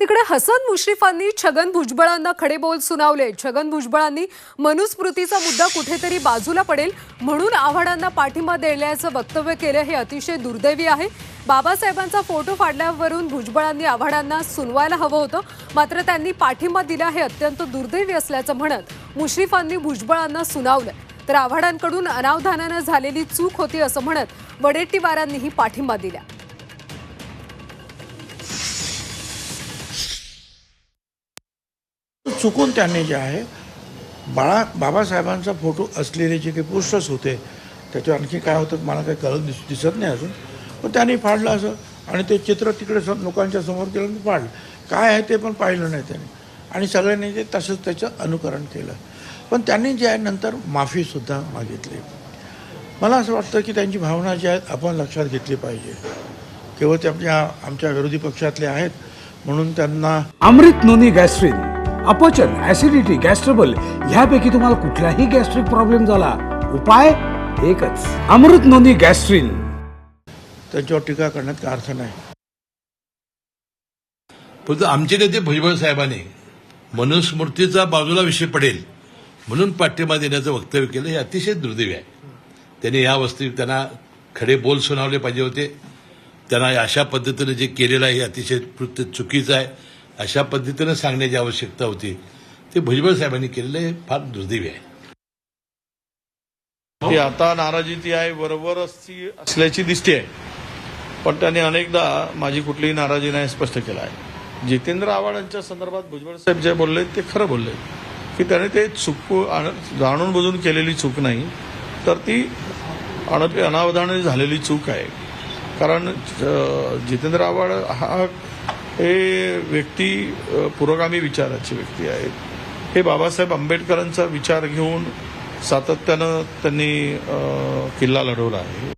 तिकडे हसन मुश्रीफांनी छगन भुजबळांना खडे बोल सुनावले. छगन भुजबळांनी मनुस्मृतीचा मुद्दा कुठेतरी बाजूला पडेल म्हणून आव्हाडांना पाठिंबा देण्याचं वक्तव्य केलं हे अतिशय दुर्दैवी आहे. बाबासाहेबांचा फोटो फाडल्यावरून भुजबळांनी आव्हाडांना सुनवायला हवं होतं. मात्र त्यांनी पाठिंबा दिला हे अत्यंत दुर्दैवी असल्याचं म्हणत मुश्रीफांनी भुजबळांना सुनावलं. तर आव्हाडांकडून अनावधानानं झालेली चूक होती असं म्हणत वडेट्टीवारांनीही पाठिंबा दिला. चुकून त्यांनी जे आहे बाळा बाबासाहेबांचा फोटो असलेले जे काही पोस्टर्स होते त्याच्यावर आणखी काय होतं मला काही कळत दिस दिसत नाही अजून. पण त्यांनी फाडलं असं आणि ते चित्र तिकडे सम- लोकांच्या समोर केलं आणि फाडलं. काय आहे ते पण पाहिलं नाही त्यांनी. आणि सगळ्यांनी ते तसंच त्याचं अनुकरण केलं. पण त्यांनी जे आहे नंतर माफीसुद्धा मागितली. मला असं वाटतं की त्यांची भावना जी आहेत आपण लक्षात घेतली पाहिजे. केवळ ते आपल्या आमच्या विरोधी पक्षातले आहेत म्हणून त्यांना अमृत नोनी गॅस्ट्रिन अपचन ऍसिडिटी गॅस्ट्रबल ह्यापैकी तुम्हाला कुठलाही गॅस्ट्रिक प्रॉब्लेम झाला. उपाय एकच अमृत नोनी गॅस्ट्रिन त्यांच्यावर टीका करण्यात काय अर्थ नाही. परंतु आमचे नेते भुजबळ साहेबांनी मनुस्मृतीचा बाजूला विषय पडेल म्हणून पाठिंबा देण्याचं वक्तव्य केलं हे अतिशय दुर्दैवी आहे. त्यांनी या वस्ती त्यांना खडे बोल सुनावले पाहिजे होते. त्यांना अशा पद्धतीनं जे केलेलं आहे हे अतिशय कृत्य चुकीचं आहे. अशा पद्धतीनं सांगण्याची आवश्यकता होती. ते भुजबळ साहेबांनी केलेलं हे फार दुर्दैवी आहे. ती आता नाराजी ती आहे बरोबरच ती असल्याची दिसते पण त्यांनी अनेकदा माझी कुठलीही नाराजी नाही स्पष्ट केलं आहे. जितेंद्र आव्हाड यांच्या संदर्भात भुजबळ साहेब जे बोलले ते खरं बोलले. की त्याने ते चूक जाणून बुजून केलेली चूक नाही तर ती अनावधानाने झालेली चूक आहे. कारण जितेंद्र आव्हाड हा हे व्यक्ती पुरोगामी विचाराची व्यक्ती आहेत हे बाबासाहेब आंबेडकरांचा विचार घेऊन सातत्यानं त्यांनी किल्ला लढवला आहे.